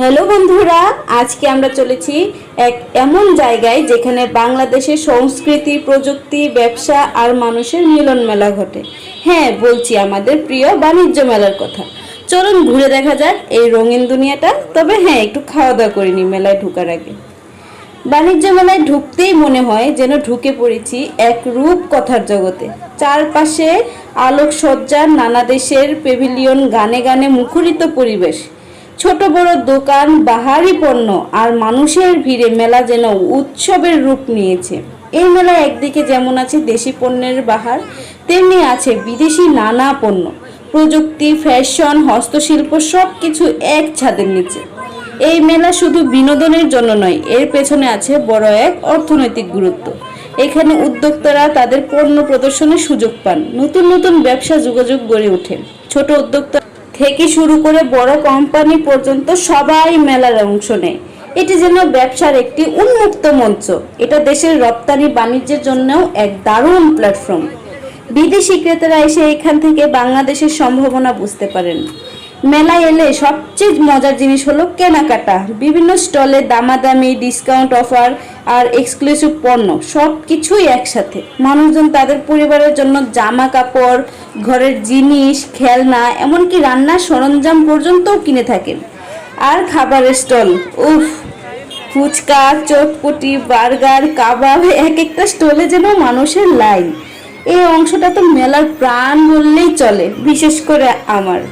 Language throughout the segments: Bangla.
হ্যালো বন্ধুরা, আজকে আমরা চলেছি এক এমন জায়গায় যেখানে বাংলাদেশের সংস্কৃতি, প্রযুক্তি, ব্যবসা আর মানুষের মিলন মেলা ঘটে। হ্যাঁ বলছি আমাদের প্রিয় বাণিজ্য মেলার কথা। চলুন ঘুরে দেখা যাক এই রঙিন দুনিয়াটা। তবে হ্যাঁ একটু খাওয়া দাওয়া করিনি মেলায় ঢোকার আগে। বাণিজ্য মেলায় ঢুকতেই মনে হয় যেন ঢুকে পড়েছি এক রূপ কথার জগতে। চারপাশে আলোকসজ্জার নানা দেশের পেভিলিয়ন গানে গানে মুখরিত পরিবেশ। ছোট বড় দোকান, বাহারি পণ্য আর মানুষের ভিড়ে মেলা যেন উৎসবের রূপ নিয়েছে। এই মেলায় একদিকে যেমন আছে দেশি পণ্যের বাহার, তেমনি আছে বিদেশি নানা পণ্য। প্রযুক্তি, ফ্যাশন, হস্তশিল্প সব কিছু এক ছাদের নিচে। এই মেলা শুধু বিনোদনের জন্য নয়, এর পেছনে আছে বড় এক অর্থনৈতিক গুরুত্ব। এখানে উদ্যোক্তারা তাদের পণ্য প্রদর্শনের সুযোগ পান, নতুন নতুন ব্যবসা যোগাযোগ গড়ে ওঠে। ছোট উদ্যোক্তা থেকে শুরু করে বড় কোম্পানি পর্যন্ত সবাই মেলার অংশ নেয়। এটি যেন ব্যবসার একটি উন্মুক্ত মঞ্চ। এটা দেশের রপ্তানি বাণিজ্যের জন্যও এক দারুণ প্ল্যাটফর্ম বিদেশি ক্রেতারা এসে এখান থেকে বাংলাদেশের সম্ভাবনা বুঝতে পারেন। মেলায় এলে সবচেয়ে মজার জিনিস হলো কেনাকাটা। বিভিন্ন স্টলে দামাদামি ডিসকাউন্ট অফার আর এক্সক্লুসিভ পণ্য সব কিছুই একসাথে। মানুষজন তাদের পরিবারের জন্য জামা কাপড় ঘরের জিনিস, খেলনা, এমনকি রান্নার সরঞ্জাম পর্যন্তও কিনে থাকেন। আর খাবারের স্টল উফ, ফুচকা, চটপটি, বার্গার, কাবাব এক একটা স্টলে যেন মানুষের লাইন এই অংশটা তো মেলার প্রাণ বললেই চলে, বিশেষ করে আমার।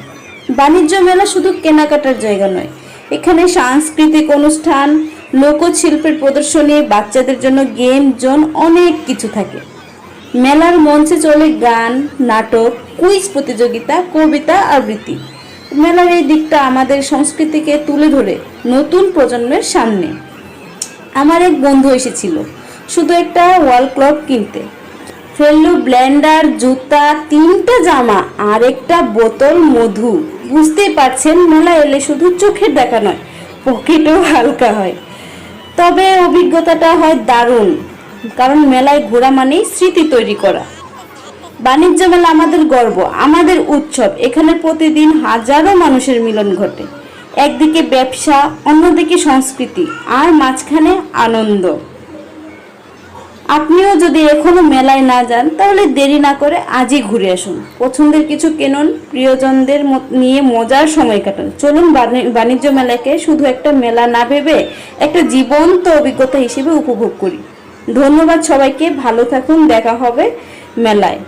বাণিজ্য মেলা শুধু কেনাকাটার জায়গা নয়। এখানে সাংস্কৃতিক অনুষ্ঠান, লোকশিল্পের প্রদর্শনী, বাচ্চাদের জন্য গেম, জোন অনেক কিছু থাকে। মেলার মঞ্চে চলে গান, নাটক, কুইজ প্রতিযোগিতা, কবিতা আবৃত্তি। মেলার এই দিকটা আমাদের সংস্কৃতিকে তুলে ধরে নতুন প্রজন্মের সামনে। আমার এক বন্ধু এসেছিল, শুধু একটা ওয়াল ক্লক কিনতে। ফেললু ব্লেন্ডার, জুতা, তিনটা জামা আর একটা বোতল মধু। বুঝতেই পারছেন, মেলা এলে শুধু চোখের দেখা নয়, পকেটও হালকা হয়। তবে অভিজ্ঞতাটা হয় দারুণ, কারণ মেলায় ঘোরা মানেই স্মৃতি তৈরি করা। বাণিজ্য মেলা আমাদের গর্ব, আমাদের উৎসব, এখানে প্রতিদিন হাজারো মানুষের মিলন ঘটে। একদিকে ব্যবসা, অন্যদিকে সংস্কৃতি, আর মাঝখানে আনন্দ। আপনিও যদি এখনও মেলায় না যান, তাহলে দেরি না করে আজই ঘুরে আসুন। পছন্দের কিছু কেনুন, প্রিয়জনদের নিয়ে মজার সময় কাটান। চলুন বাণিজ্য মেলাকে শুধু একটা মেলা না ভেবে একটা জীবন্ত অভিজ্ঞতা হিসেবে উপভোগ করি। ধন্যবাদ সবাইকে, ভালো থাকুন, দেখা হবে মেলায়।